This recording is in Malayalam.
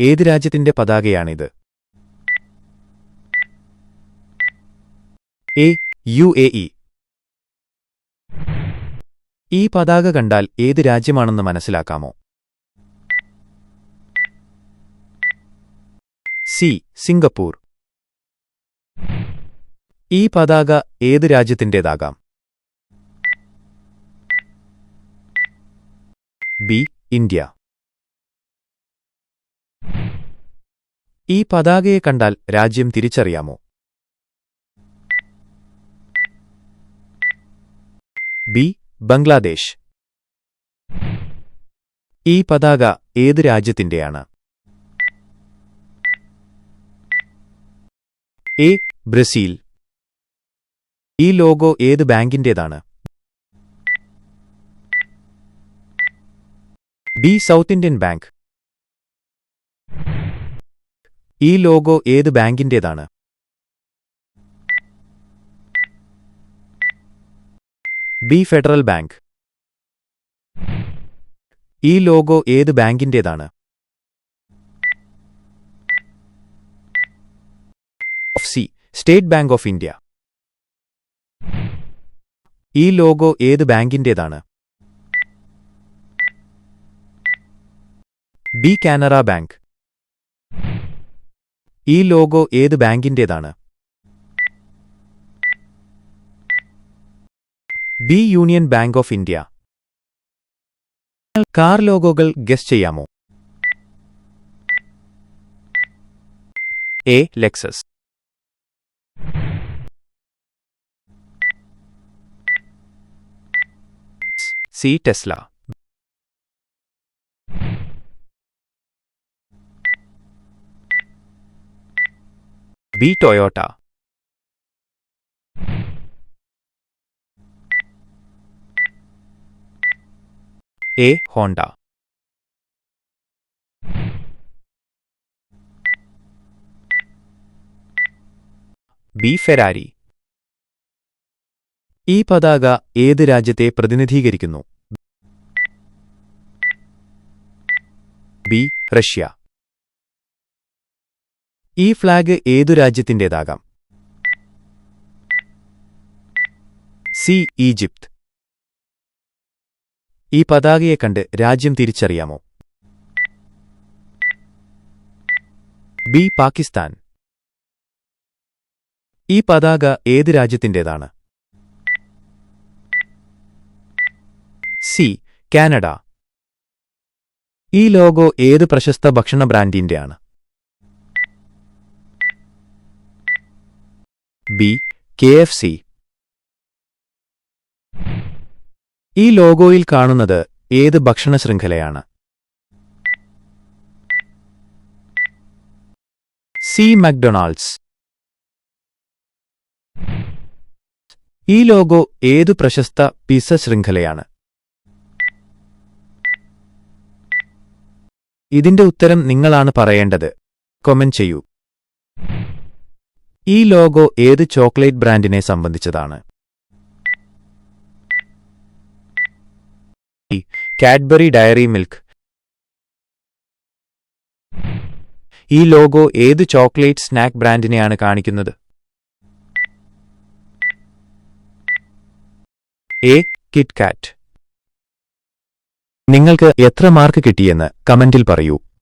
ഏത് രാജ്യത്തിന്റെ പതാകയാണിത്? A U A E. ഈ പതാക കണ്ടാൽ ഏത് രാജ്യമാണെന്ന് മനസ്സിലാക്കാമോ? C Singapore. ഈ പതാക ഏത് രാജ്യത്തിന്റേതാകാം ബി ഇന്ത്യ. ഈ പതാകയെ കണ്ടാൽ രാജ്യം തിരിച്ചറിയാമോ? ബി. ബംഗ്ലാദേശ്. ഈ പതാക ഏത് രാജ്യത്തിന്റെയാണ് എ. ബ്രസീൽ. ഈ ലോഗോ ഏത് ബാങ്കിന്റേതാണ് ബി. South Indian bank. ഈ ലോഗോ ഏത് ബാങ്കിന്റേതാണ്? B federal bank. ഈ ലോഗോ ഏത് ബാങ്കിന്റേതാണ്? C state bank of India. ഈ ലോഗോ ഏത് ബാങ്കിന്റേതാണ്? B Canara bank. ഈ ലോഗോ ഏത് ബാങ്കിന്റേതാണ്? B union bank of India. Car ലോഗോകൾ guess ചെയ്യാമോ? A Lexus C Tesla B Toyota. A Honda. B Ferrari. ഈ പതാക ഏത് രാജ്യത്തെ പ്രതിനിധീകരിക്കുന്നു? B Russia. ഈ ഫ്ലാഗ് ഏതു രാജ്യത്തിന്റേതാകാം? C Egypt. ഈ പതാകയെ കണ്ട് രാജ്യം തിരിച്ചറിയാമോ? ബി പാകിസ്ഥാൻ. ഈ പതാക ഏത് രാജ്യത്തിന്റേതാണ് സി കാനഡ. ഈ ലോഗോ ഏത് പ്രശസ്ത ഭക്ഷണ ബ്രാൻഡിന്റെയാണ്? B K F C. ഈ ലോഗോയിൽ കാണുന്നത് ഏത് ഭക്ഷണ ശൃംഖലയാണ് സി മക്ഡൊണാൾഡ്സ്. ഈ ലോഗോ ഏതു പ്രശസ്ത പിസ ശൃംഖലയാണ്? ഇതിന്റെ ഉത്തരം നിങ്ങളാണ് പറയേണ്ടത്. കൊമന്റ് ചെയ്യൂ. ഈ ലോഗോ ഏത് ചോക്ലേറ്റ് ബ്രാൻഡിനെ സംബന്ധിച്ചതാണ്? Cadbury dairy milk. ഈ ലോഗോ ഏത് ചോക്ലേറ്റ് സ്നാക്ക് ബ്രാൻഡിനെയാണ് കാണിക്കുന്നത്? എ കിറ്റ് കാറ്റ്. നിങ്ങൾക്ക് എത്ര മാർക്ക് കിട്ടിയെന്ന് കമന്റിൽ പറയൂ.